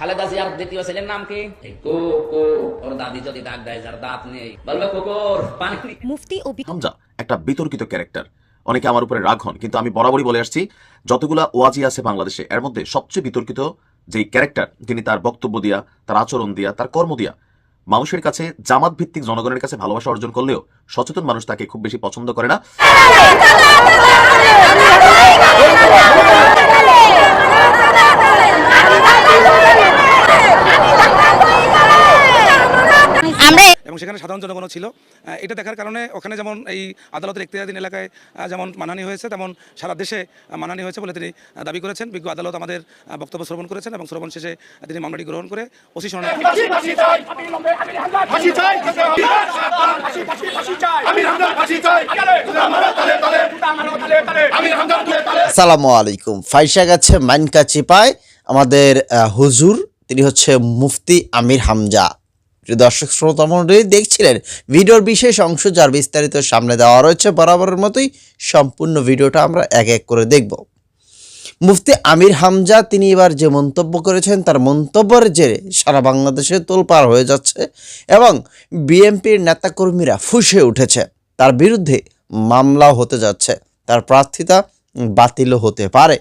খালেদা জিয়ার দ্বিতীয় ছেলের নাম কি ওর দাদি যদি ডাক দেয় যার দাঁত নেই বলবে কুকুর পানি মুফতি ও হামজা একটা বিতর্কিত ক্যারেক্টার অনেকে আমার উপরে রাগ হন কিন্তু আমি বরাবরই বলে আসছি যতগুলা ওয়াজি আছে বাংলাদেশে এর মধ্যে সবচেয়ে বিতর্কিত যেই ক্যারেক্টার তিনি তার বক্তব্য দিয়া তার আচরণ দিয়া তার কর্ম দিয়া মানুষের কাছে জামাত ভিত্তিক জনগণের কাছে ভালোবাসা অর্জন করলেও সচেতন মানুষ তাকে খুব বেশি পছন্দ করে না এবং সেখানে সাধারণ জনগণও ছিল। এটা দেখার কারণে ওখানে যেমন এই আদালতের এখতিয়াধীন এলাকায় যেমন মানহানি হয়েছে তেমন সারা দেশে মানহানি হয়েছে বলে তিনি দাবি করেছেন। বিজ্ঞ আদালত আমাদের বক্তব্য শ্রবণ করেছেন এবং শ্রবণ শেষে তিনি মামলাটি গ্রহণ করে ওসি আসসালামু আলাইকুম। ফাইসা গেছে মাইনকা চিপায় আমাদের হুজুর। তিনি হচ্ছে মুফতি আমির হামজা। দর্শক শ্রোতা মণ্ডলী, দেখছিলেন, ভিডিওর বিশেষ অংশ যার বিস্তারিত সামনে দেওয়া রয়েছে, বরাবরের মতোই সম্পূর্ণ ভিডিওটা আমরা এক এক করে দেখব। মুফতি আমির হামজা, তিনি এবার যে মন্তব্য করেছেন, তার মন্তব্যের জেরে সারা বাংলাদেশে তোলপাড় হয়ে যাচ্ছে এবং বিএনপির নেতাকর্মীরা ফুঁসে উঠেছে। তার বিরুদ্ধে মামলাও হতে যাচ্ছে। তার প্রার্থিতা বাতিলও হতে পারে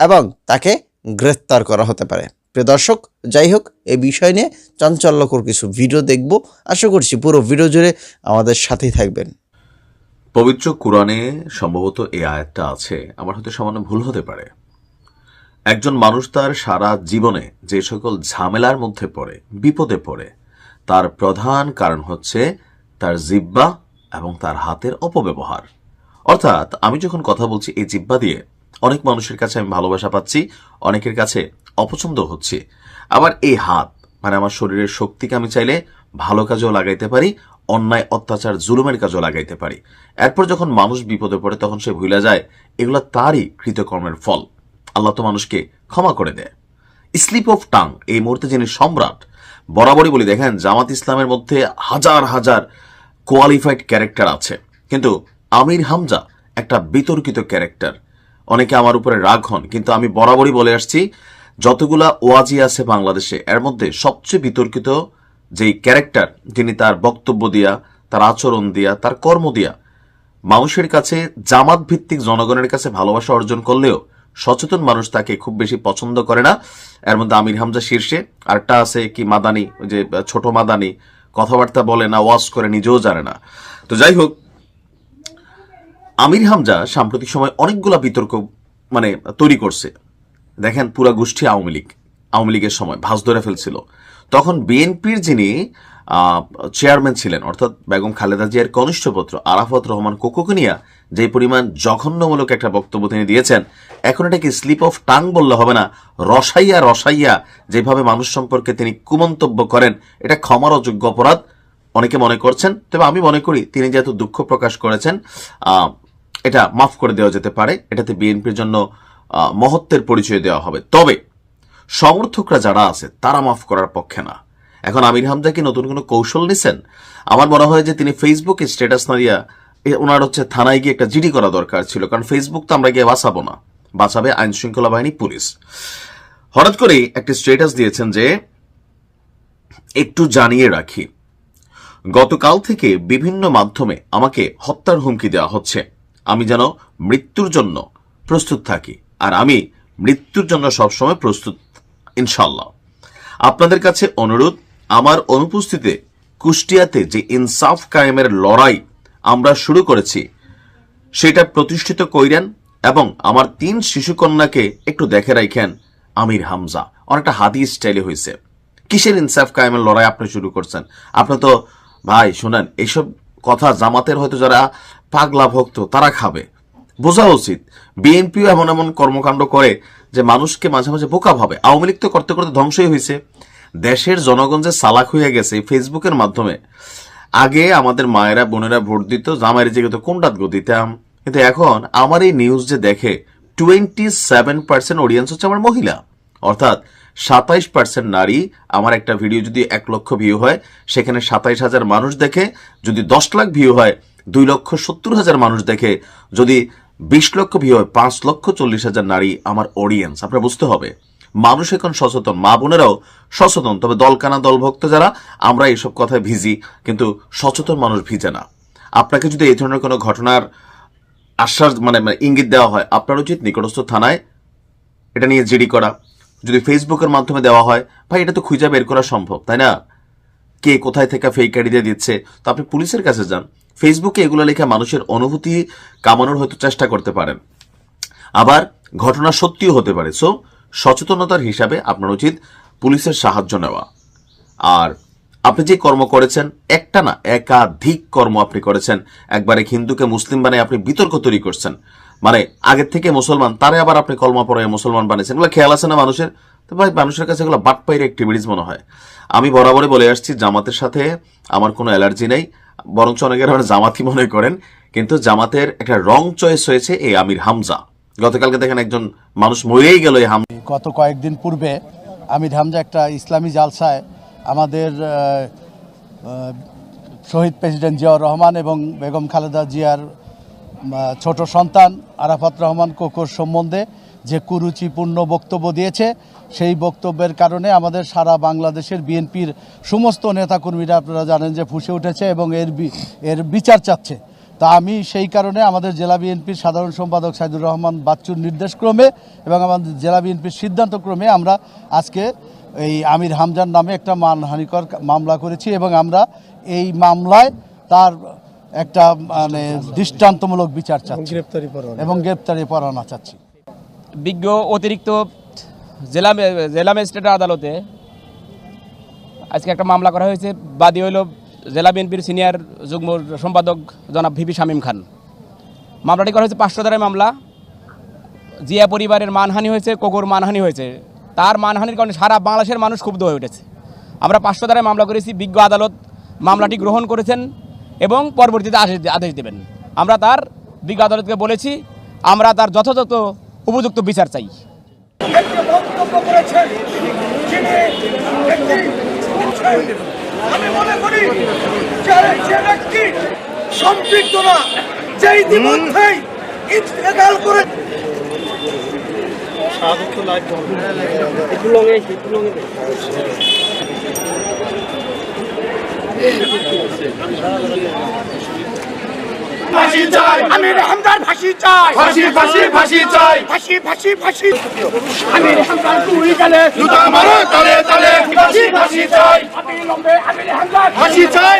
এবং তাকে গ্রেফতার করা হতে পারে। দর্শক, যাই হোক, এই বিষয় নিয়ে চাঞ্চল্যকর কিছু ভিডিও দেখব। আশা করছি পুরো ভিডিও জুড়ে আমাদের সাথেই থাকবেন। পবিত্র কোরআনে সম্ভবত এই আয়াতটা আছে। আমার হয়তো সামান্য ভুল হতে পারে। একজন মানুষ তার সারা জীবনে যে সকল ঝামেলার মধ্যে পড়ে, বিপদে পড়ে, তার প্রধান কারণ হচ্ছে তার জিব্বা এবং তার হাতের অপব্যবহার। অর্থাৎ আমি যখন কথা বলছি এই জিব্বা দিয়ে, অনেক মানুষের কাছে আমি ভালোবাসা পাচ্ছি, অনেকের কাছে অপছন্দ হচ্ছে। আবার এই হাত মানে আমার শরীরের শক্তিকে আমি চাইলে ভালো কাজেও লাগাইতে পারি, অন্যায়, অত্যাচার, জুলুমের কাজেও লাগাইতে পারি। এরপর যখন মানুষ বিপদে পড়ে, তখন সে ভুলে যায়, এগুলো তারই কৃতকর্মের ফল। আল্লাহ তো মানুষকে ক্ষমা করে দেয়। স্লিপ অফ টাং, এই মুহূর্তে যিনি সম্রাট, বরাবরই বলি, দেখেন, জামাত ইসলামের মধ্যে হাজার হাজার কোয়ালিফাইড ক্যারেক্টার আছে। কিন্তু আমির হামজা একটা বিতর্কিত ক্যারেক্টার অনেকে আমার উপরে রাগ হন, কিন্তু আমি বরাবরই বলে আসছি যতগুলা ওয়াজি আছে বাংলাদেশে, এর মধ্যে সবচেয়ে বিতর্কিত যেই ক্যারেক্টার, যিনি তার বক্তব্য দিয়া, তার আচরণ দিয়া, তার কর্ম দিয়া মানুষের কাছে জামাত ভিত্তিক জনগণের কাছে ভালোবাসা অর্জন করলেও সচেতন মানুষ তাকে খুব বেশি পছন্দ করে না। এর মধ্যে আমির হামজা শীর্ষে, আরেকটা আছে কি মাদানি যে ছোট মাদানি, কথাবার্তা বলে না, ওয়াজ করে, নিজেও জানে না। তো যাই হোক, আমির হামজা সাম্প্রতিক সময় অনেকগুলা বিতর্ক মানে তৈরি করছে। দেখেন পুরা গোষ্ঠী আওয়ামী লীগ, আওয়ামী লীগের সময়, ভাঁজ ধরে ফেলছিল। তখন বিএনপির যিনি চেয়ারম্যান ছিলেন, অর্থাৎ বেগম খালেদা জিয়ার কনিষ্ঠ পুত্র আরাফত রহমান কোকোকে নিয়ে যে পরিমাণ জঘন্যমূলক একটা বক্তব্য তিনি দিয়েছেন, এখন এটাকে স্লিপ অফ টাং বললে হবে না? রসাইয়া রসাইয়া, যেভাবে মানুষ সম্পর্কে তিনি কুমন্তব্য করেন, এটা ক্ষমার অযোগ্য অপরাধ, অনেকে মনে করছেন, তবে আমি মনে করি তিনি যেহেতু দুঃখ প্রকাশ করেছেন এটা মাফ করে দেওয়া যেতে পারে, এটাতে বিএনপির জন্য মহত্বের পরিচয় দেওয়া হবে। তবে সমর্থকরা যারা আছে, তারা মাফ করার পক্ষে না। এখন আমির হামজা কি নতুন কোনো কৌশল নিছেন? আমার মনে হয় যে তিনি ফেসবুকে স্ট্যাটাস না দিয়া ওনার হচ্ছে থানায় গিয়ে একটা জিডি করা দরকার ছিল, কারণ ফেসবুক তো আমরা গিয়ে বাঁচাবো না। বাঁচাবে আইন শৃঙ্খলা বাহিনী, পুলিশ। হঠাৎ করে একটি স্ট্যাটাস দিয়েছেন যে, একটু জানিয়ে রাখি, গতকাল থেকে বিভিন্ন মাধ্যমে আমাকে হত্যার হুমকি দেওয়া হচ্ছে। আমি যেন মৃত্যুর জন্য প্রস্তুত থাকি। আর আমি মৃত্যুর জন্য সবসময় প্রস্তুত ইনশাল্লাহ আপনাদের কাছে অনুরোধ, আমার অনুপস্থিতিতে কুষ্টিয়াতে যে ইনসাফ কায়েমের লড়াই আমরা শুরু করেছি, সেটা প্রতিষ্ঠিত কইরেন এবং আমার তিন শিশুকন্যাকে একটু দেখে রাখেন আমির হামজা। অনেকটা হাদি স্টাইলে হয়েছে কিসের ইনসাফ কায়েমের লড়াই আপনি শুরু করছেন? আপনি তো, ভাই, শুনেন এইসব কথা জামাতের হয়তো যারা পাগলা ভক্ত, তারা খাবে। বোঝা উচিত। বিএনপিও এমন এমন কর্মকাণ্ড করে যে মানুষকে মাঝে মাঝে বোকা ভাবে। আওয়ামী লীগ তো করতে করতে ধ্বংসই হয়েছে। দেশের জনগণ যে সালাক হয়ে গেছে ফেসবুকের মাধ্যমে। আগে আমাদের মায়েরা, বোনেরা ভোট দিত, জামাইয়ের যে তো কোনটাত গো দিতাম। কিন্তু এখন আমার এই নিউজ যে দেখে টোয়েন্টি সেভেন পার্সেন্ট অডিয়েন্স হচ্ছে আমার মহিলা। অর্থাৎ সাতাইশ পার্সেন্ট নারী। আমার একটা ভিডিও যদি এক লক্ষ ভিউ হয়, সেখানে সাতাইশ হাজার মানুষ দেখে। যদি দশ লাখ ভিউ হয়, দুই লক্ষ সত্তর হাজার মানুষ দেখে। যদি বিশ লক্ষ ভিউ পাঁচ লক্ষ চল্লিশ হাজার নারী আমার অডিয়েন্স আপনার বুঝতে হবে, মানুষ এখন সচেতন, মা বোনেরাও সচেতন। তবে দলকানা দলভক্ত যারা, আমরা এইসব কথায় ভিজি, কিন্তু সচেতন মানুষ ভিজে না। আপনাকে যদি এই ধরনের কোনো ঘটনার আশ্বাস মানে মানে ইঙ্গিত দেওয়া হয়, আপনার উচিত নিকটস্থ থানায় এটা নিয়ে জিডি করা। যদি ফেসবুকের মাধ্যমে দেওয়া হয়, ভাই, এটা তো খুঁজে বের করা সম্ভব, তাই না? কে কোথায় থেকে ফেক আইডি দিয়ে দিচ্ছে। তো আপনি পুলিশের কাছে যান। ফেসবুকে এগুলো লেখা মানুষের অনুভূতি কামানোর হয়তো চেষ্টা করতে পারেন। আবার ঘটনা সত্যিও হতে পারে। সো সচেতনতার হিসাবে আপনার উচিত পুলিশের সাহায্য নেওয়া। আর আপনি যে কর্ম করেছেন, একটা না একাধিক কর্ম আপনি করেছেন। একবার এক হিন্দুকে মুসলিম বানায় আপনি বিতর্ক তৈরি করছেন। মানে আগের থেকে মুসলমান, তারে আবার আপনি কলমা পড়ে মুসলমান বানিয়েছেন। এগুলো খেয়াল আছে না মানুষের? তো ভাই, মানুষের কাছে এগুলো বাট বাটপাইর অ্যাক্টিভিটিস মনে হয়। আমি বরাবরই বলে আসছি, জামাতের সাথে আমার কোনো অ্যালার্জি নেই, বরঞ্চ অনেকের আমার জামাতি মনে করেন। কিন্তু জামাতের একটা রং চয়েস হয়েছে এই আমির হামজা। গতকালকে দেখেন একজন মানুষ মরেই গেল এই হাম গত কয়েকদিন পূর্বে আমির হামজা একটা ইসলামী জালসায় আমাদের শহীদ প্রেসিডেন্ট জিয়াউর রহমান এবং বেগম খালেদা জিয়ার ছোট সন্তান আরাফাত রহমান কোকর সম্বন্ধে যে কুরুচিপূর্ণ বক্তব্য দিয়েছে, সেই বক্তব্যের কারণে আমাদের সারা বাংলাদেশের বিএনপির সমস্ত নেতাকর্মীরা আপনারা জানেন যে ফুসে উঠেছে এবং এর এর বিচার চাচ্ছে। তা আমি সেই কারণে আমাদের জেলা বিএনপির সাধারণ সম্পাদক সাইদুর রহমান বাচ্চুর নির্দেশক্রমে এবং আমাদের জেলা বিএনপির সিদ্ধান্তক্রমে আমরা আজকে এই আমির হামজার নামে একটা মানহানিকর মামলা করেছি এবং আমরা এই মামলায় তার একটা মানে দৃষ্টান্তমূলক বিচার চাচ্ছি। এবং গ্রেপ্তারি পরোয়ানা চাচ্ছি। বিজ্ঞ অতিরিক্ত জেলা মে- জেলা ম্যাজিস্ট্রেট আদালতে আজকে একটা মামলা করা হয়েছে। বাদী হইল জেলা বিএনপির সিনিয়র যুগ্ম সম্পাদক জনাব ভিপি শামীম খান। মামলাটি করা হয়েছে পাঁচশো ধারায় মামলা। জিয়া পরিবারের মানহানি হয়েছে কোকোর মানহানি হয়েছে। তার মানহানির কারণে সারা বাংলাদেশের মানুষ ক্ষুব্ধ হয়ে উঠেছে। আমরা পাঁচশো ধারায় মামলা করেছি। বিজ্ঞ আদালত মামলাটি গ্রহণ করেছেন। এবং পরবর্তীতে আদেশ আদেশ দেবেন। আমরা তার বিজ্ঞ আদালতকে বলেছি আমরা তার যথাযথ উপযুক্ত বিচার চাই। একটি বক্তব্য করেছেন আমি মনে করি যে যে ব্যক্তি সম্পৃক্ত না যে ইতিমধ্যেই ইন্তেকাল করে ফাঁসি চাই আমির হামদার ফাঁসি চাই। ফাঁসি ফাঁসি ফাঁসি চাই। ফাঁসি ফাঁসি ফাঁসি। আমির হামদার তুই গেলে। জুতা মারো তলে তলে। ফাঁসি ফাঁসি চাই। অবিলম্বে আমির হামদার ফাঁসি চাই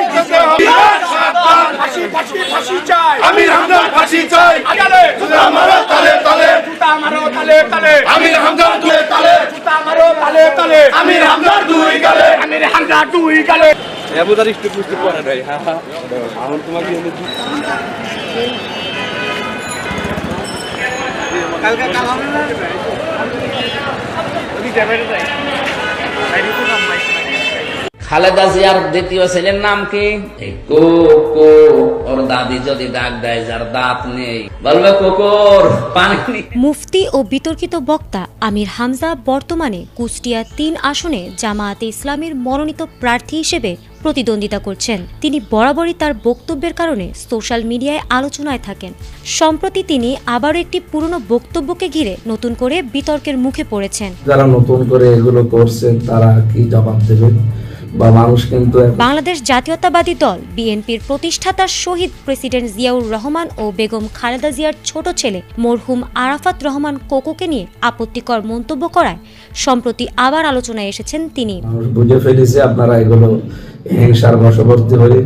ফাঁসি ফাঁসি ফাঁসি চাই। আমির হামদার ফাঁসি চাই। গেলে জুতা মারো তলে তলে। জুতা মারো তলে তলে। আমির হামদার তুই তলে জুতা মারো তলে তলে। আমির হামদার তুই গেলে। আমির হামদার তুই গেলে। Ya bu da hiç tutmuş tutmuş bana dayı. Ha ha. Ahun tuma geldi. Kalka kalamıyorlar mı? Bir cebede dayı. Ayrıca kalmayın. Khaleda জিয়ার দ্বিতীয় ছেলের নাম কি? এই কো কো ওর দাদি যদি ডাক দেয় যার দাঁত নেই। বলবে কুকুর পানি মুফতি ও বিতর্কিত বক্তা আমির হামজা বর্তমানে কুষ্টিয়া তিন আসনে জামায়াতে ইসলামীর মনোনীত প্রার্থী হিসেবে প্রতিদ্বন্দ্বিতা করছেন। তিনি বরাবরই তার বক্তব্যের কারণে সোশ্যাল মিডিয়ায় আলোচনায় থাকেন। সম্প্রতি তিনি আবারও একটি পুরনো বক্তব্যকে ঘিরে নতুন করে বিতর্কের মুখে পড়েছেন। যারা নতুন করে এগুলো করছে তারা কি জবাব দেবে? বা মানুষ কিন্তু বাংলাদেশ জাতীয়তাবাদী দল বিএনপির প্রতিষ্ঠাতা শহীদ প্রেসিডেন্ট জিয়াউর রহমান ও বেগম খালেদা জিয়ার ছোট ছেলে মরহুম আরাফাত রহমান কোকোকে নিয়ে আপত্তিকর মন্তব্য করায়। সম্প্রতি আবার আলোচনায় এসেছেন তিনি। মানুষ বুঝে ফেলেছে আপনারা এগুলো হিংসার বশবর্তী হয়ে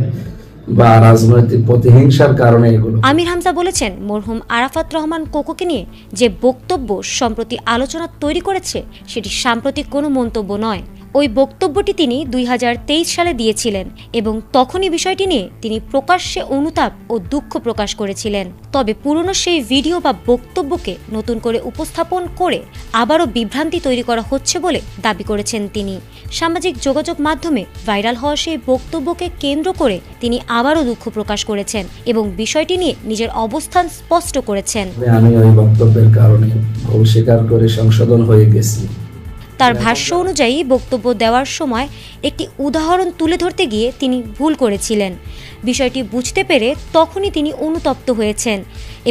বা রাজনৈতিক প্রতিহিংসার কারণে এগুলো। আমির হামজা বলেছেন মরহুম আরাফাত রহমান কোকোকে নিয়ে যে বক্তব্য সম্প্রতি আলোচনা তৈরি করেছে সেটি সাম্প্রতিক কোনো মন্তব্য নয়। ওই বক্তব্যটি তিনি দুই হাজার তেইশ সালে দিয়েছিলেন এবং তখনই বিষয়টি নিয়ে তিনি প্রকাশ্যে অনুতাপ ও দুঃখ প্রকাশ করেছিলেন। তবে পুরনো সেই ভিডিও বা বক্তব্যকে নতুন করে উপস্থাপন করে আবারও বিভ্রান্তি তৈরি করা হচ্ছে বলে দাবি করেছেন তিনি। সামাজিক যোগাযোগ মাধ্যমে ভাইরাল হওয়া সেই বক্তব্যকে কেন্দ্র করে তিনি আবারও দুঃখ প্রকাশ করেছেন এবং বিষয়টি নিয়ে নিজের অবস্থান স্পষ্ট করেছেন। আমি ওই বক্তব্যের কারণে ভুল স্বীকার করে সংশোধন হয়ে গেছি। তার ভাষ্য অনুযায়ী বক্তব্য দেওয়ার সময় একটি উদাহরণ তুলে ধরতে গিয়ে তিনি ভুল করেছিলেন। বিষয়টি বুঝতে পেরে তখনই তিনি অনুতপ্ত হয়েছেন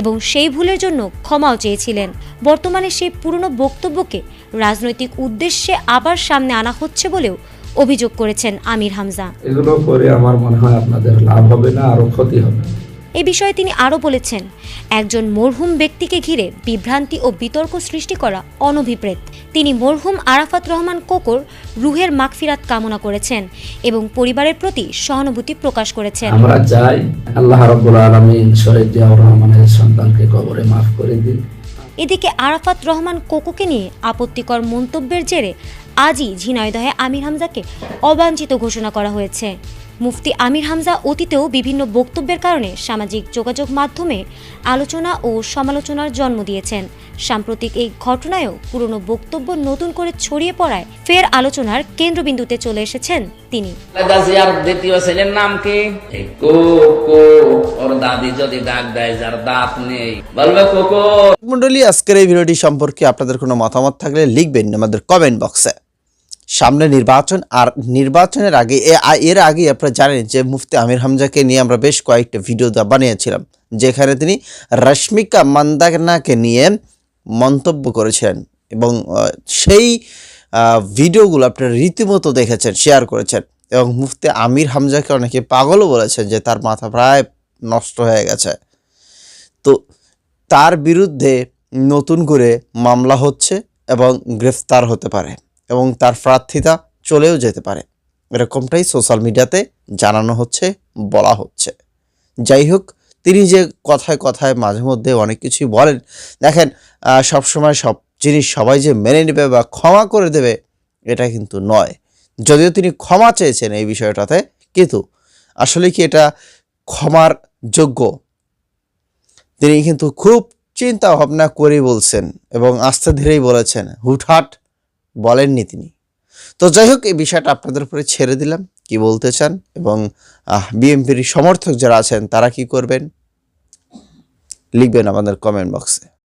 এবং সেই ভুলের জন্য ক্ষমাও চেয়েছিলেন। বর্তমানে সেই পুরনো বক্তব্যকে রাজনৈতিক উদ্দেশ্যে আবার সামনে আনা হচ্ছে বলেও অভিযোগ করেছেন আমির হামজা। এগুলো করে আমার মনে হয় আপনাদের লাভ হবে না আরও ক্ষতি হবে। এ বিষয়ে তিনি আরও বলেছেন একজন মরহুম ব্যক্তিকে ঘিরে বিভ্রান্তি ও বিতর্ক সৃষ্টি করা অনভিপ্রেত। তিনি মরহুম আরাফাত রহমান কোকর রুহের মাগফিরাত কামনা করেছেন এবং পরিবারের প্রতি সহানুভূতি প্রকাশ করেছেন। আমরা চাই আল্লাহ রব্বুল আলমিন শহীদ জিয়াউর রহমানের সন্তানকে কবরে মাফ করে দিন এদিকে আরাফাত রহমান কোকোকে নিয়ে আপত্তিকর মন্তব্যের জেরে আজই ঝিনাইদহে আমির হামজাকে অবাঞ্ছিত ঘোষণা করা হয়েছে। মুফতি আমির হামজা অতীতেও বিভিন্ন বক্তব্যের কারণে সামাজিক যোগাযোগ মাধ্যমে আলোচনা ও সমালোচনার জন্ম দিয়েছেন। সাম্প্রতিক এই ঘটনায়ও পুরনো বক্তব্য নতুন করে ছড়িয়ে পড়ায় ফের আলোচনার কেন্দ্রবিন্দুতে চলে এসেছেন তিনি। দ্বিতীয় ছেলের নাম কি? ওর দাদি যদি ডাক দেয় যার দাঁত নেই। বলবে কোকো। মন্ডলী আজকের এই ভিডিওটি সম্পর্কে আপনাদের কোনো মতামত থাকলে লিখবেন আমাদের কমেন্ট বক্সে সামনে নির্বাচন আর নির্বাচনের আগে এর আগে আপনারা জানেন যে মুফতি আমির হামজাকে নিয়ে আমরা বেশ কয়েকটা ভিডিও বানিয়েছিলাম, যেখানে তিনি রশ্মিকা মান্দানাকে নিয়ে মন্তব্য করেছিলেন এবং সেই ভিডিওগুলো আপনারা রীতিমতো দেখেছেন, শেয়ার করেছেন এবং মুফতি আমির হামজাকে অনেকে পাগলও বলেছেন যে তার মাথা প্রায় নষ্ট হয়ে গেছে। তো তার বিরুদ্ধে নতুন করে মামলা হচ্ছে এবং গ্রেফতার হতে পারে। এবং তার প্রার্থিতা চলেও যেতে পারে। এরকমটাই সোশ্যাল মিডিয়াতে জানানো হচ্ছে, বলা হচ্ছে। যাই হোক, তিনি যে কথায় কথায় মাঝে মধ্যে অনেক কিছুই বলেন, দেখেন সবসময় সব জিনিস সবাই যে মেনে নেবে বা ক্ষমা করে দেবে, এটা কিন্তু নয়। যদিও তিনি ক্ষমা চেয়েছেন এই বিষয়টাতে, কিন্তু আসলে কি এটা ক্ষমার যোগ্য? তিনি কিন্তু খুব চিন্তা ভাবনা করে বলছেন এবং আস্তে ধীরেই বলেছেন, হুটহাট বলেননি তিনি। তো যাই হোক এই বিষয়টা আপনাদের উপরে ছেড়ে দিলাম। কি বলতে চান? এবং বিএমপির সমর্থক যারা আছেন, তারা কি করবেন? লিখবেন আমাদের কমেন্ট বক্সে